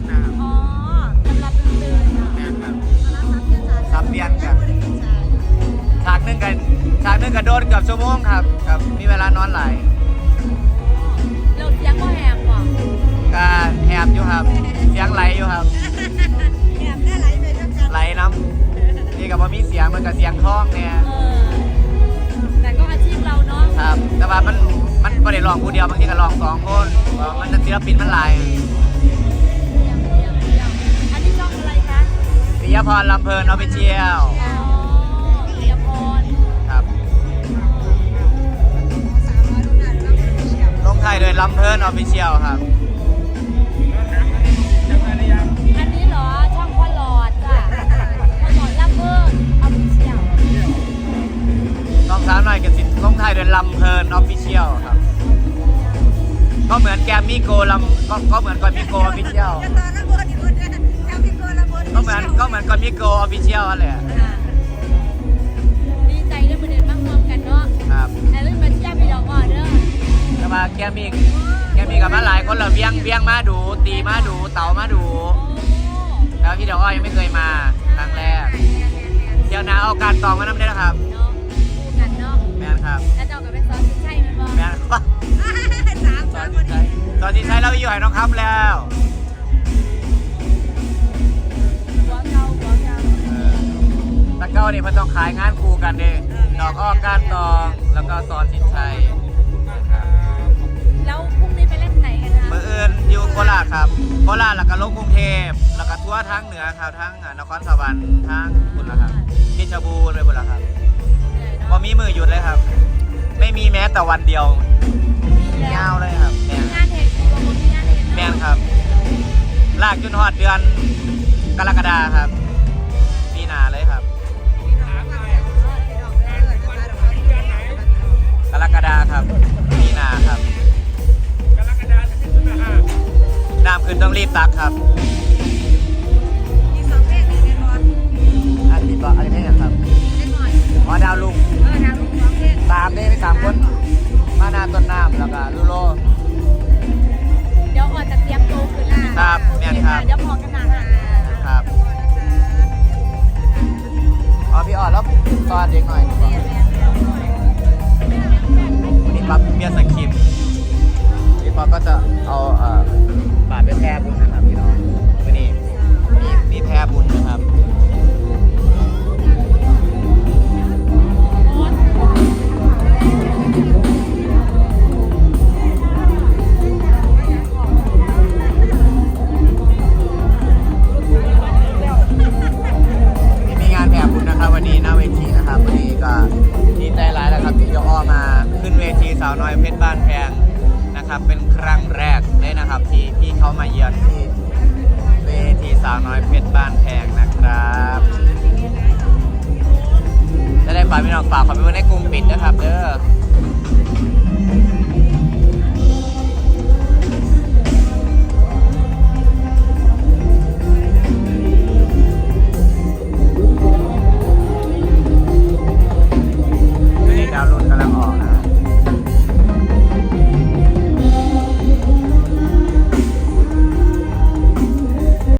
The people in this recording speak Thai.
นนะครับอ๋อสำหรับตื่นๆนะแม่นครับสับเปลี่ยนกัน ฉากหนึงกันฉากหนึงก็โดนเกือบชั่วโมงครับครับ มีเวลานอนหลายเราเสียงก็แหบว่ะก็แหบอยู่ครับ เสียงไหลอยู่ครับแหบได้ไหลไปทั้งกันไหลน้ำนี่กับว่ามีเสียงมันกับเสียงท้องเนี่ยเออ แต่ก็อาชีพเราเนาะครับ แต่ว่ามันมันไม่ได้ลองผู้เดียวบางทีก็ลองสองคนเพราะมันศิลปินมันหลาย ยพรลำเพลินออฟฟิเชียลอ๋อเรียพรครับลงไทายโดยลำเพลินออฟฟิเชียลครับจำได้หรือยังอันนี้เหรอช่องพ่อหลอดจ้ะพ่อหลอดลำเพิ่มเอาไปเชียวน้องสาวหน่อยกับสิลงไทายโดยลำเพลินออฟฟิเชียลครับ ก็เหมือนแกมมี่โกลำก็ก็เหมือนกอนมิโกออฟฟิเชียลก็เห มือนก็เหมือนกอนมิโกออฟฟิเชียลนั่นแหละอ่าดีใจได้ประเด็นมากรวมกันเนาะครับแต่เรื่องมันจะไปดอกอ่อนเด้อแต่ว่าแกมมี่แกมมี่กับมาหลายคนเราเบี้ยงเบี้ยงมาดู ตีมาดู เต่ามาดูโอ้แล้วพี่เดอกอ้อยยังไม่เคยมาครั้งแรกเที่ยวหนาเอาการตองมาน้ำได้นะครับเนาะคู่กันเนาะแมนครับแล้วเจ้าก็เป็นซอสชิ้นใช่ไหมบอแมนครับตอนที่ใช้ตอนที่ใช้เราไปอยู่ไหนน้องครับแล้วหัว นี่มันต้องขายงานคู่กันเด้ดอกอ้อก้านตอง แล้วก็ซอนสินชัยแล้วพรุ่งนี้ไปเล่นไหนกันคะมืออื่นอยู่โคราชครับ โคราชแล้วก็ลงกรุงเทพแล้วก็ทั่วทั้งเหนือครับทั้งอ่านครสวรรค์ทั้งคุณละครับเพชรบูรณ์ไปหมดแล้วครับเหนื่อยเนาะว่ามีมือหยุดเลยครับ ไม่มีแม้แต่วันเดียวมีแล้วยาวเลยครับแมนงานเห็นตัวคนมีงานเห็นแมนครับ ลากจนหอดเดือนกรกฎาครับ กรกฎาครับ มีนาครับกรกฎาจะขึ้นขึ้นมาห้าน้ำขึ้นต้องรีบตักครับ มีสองเพศในรถอันนี้บอกอะไรไม่เห็นครับเล่นหน่อยหมอดาวลุงเออนะลูกสองเพศสามได้ไม่สามคน มานาต้นน้ำแล้วก็ลูโล เดี๋ยวออกจะเตรียมโตัวขึ้นล้วครับแม่ครับ เดี๋ยวพอกันหนาครับอ๋อพี่ออดแล้วตอนเด็กหน่อย รับเบียร์สังคิมพี่ปอก็จะเอาบาดไปแทบนะครับาวน้อยเพชรบ้านแพงนะครับจะได้ฝากพี่น้องฝากขอบคุณในกลุ่มปิดนะครับเด้อ